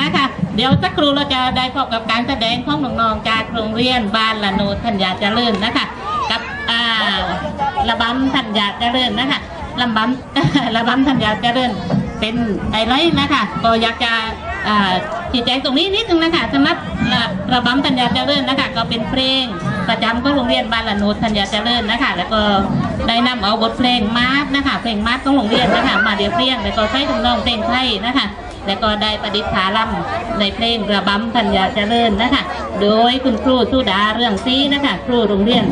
นะคะเดี๋ยวสักครู่เราจะได้พบกับการแสดงของน้องๆจากโรงเรียนบ้านละโนดธัญญาเจริญนะคะ กับอ่าระบำธัญญาเจริญนะคะลำบำระบำธัญญาเจริญเป็นไฮไลท์นะคะก็อยากจะอ่าชี้แจตรงนี้นิดนึงนะคะสำหรับระระบำธัญญาเจริญนะคะ ก็เป็นเพลงประจำของโรงเรียนบ้านละโนดธัญญาเจริญนะคะ แล้วก็ได้นำเอาบทเพลงมาร์ชนะคะเพลงมาร์ชของโรงเรียนนะคะมาเดียวเพลงแล้วก็ใช้ทำนองเพลงไทยนะคะ และก็ได้ประดิษฐาลัมในเพลงระบำธัญญาเจริญนะคะ โดยคุณครูสุดาเรื่องซีนะคะ ครูโรงเรียน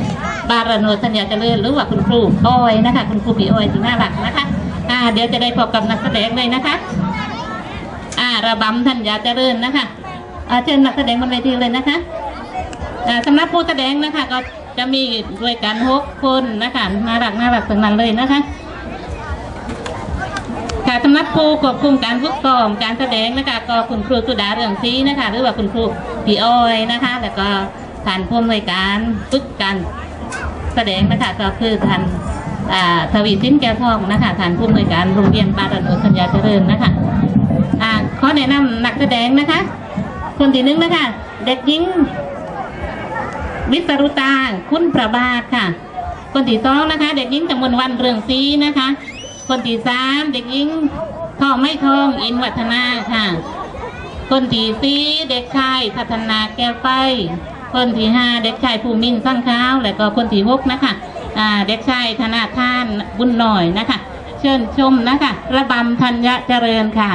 บารโนธัญญาเจริญหรือว่าคุณครูอ้อยนะคะ คุณครูผีอ้อยที่น่ารักนะคะอ่าเดี๋ยวจะได้พบกับนักแสดงเลยนะคะอ่าระบำธัญญาเจริญนะคะอ่าเชิญนักแสดงบนเวทีเลยนะคะอ่าสำหรับผู้แสดงนะคะก็จะมีด้วยกันหกคนนะคะน่ารักน่ารักทั้งนั้นเลยนะคะ ค่ะสำนักครูควบคุมการฝึกซ้อมการแสดงนะคะก็คุณครูสุดาเรืองศรีนะคะหรือว่าคุณครูพี่อ้อยนะคะ แล้วก็ท่านผู้อำนวยการฝึกการแสดงนะคะก็คือท่านอ่าทวีสินแก้วทองนะคะท่านผู้อำนวยการโรงเรียนบารันโอสัญญาเจริญนะคะขอแนะนำนักแสดงนะคะ คนที่หนึ่งนะคะ เด็กหญิงวิสรุตาคุณประบาทค่ะ คนที่สองนะคะ เด็กหญิงจำนวนวันเรืองศรีนะคะ คนที่สามเด็กหญิงทองไม่ทองอินวัฒนาค่ะ คนที่สี่เด็กชายพัฒนาแก้วไฟคนที่ห้าเด็กชายภูมินสร้างข้าวและก็คนที่หกนะคะอ่าเด็กชายธนาท่านบุญหน่อยนะคะ เชิญชมนะคะ ระบำธัญญะเจริญค่ะ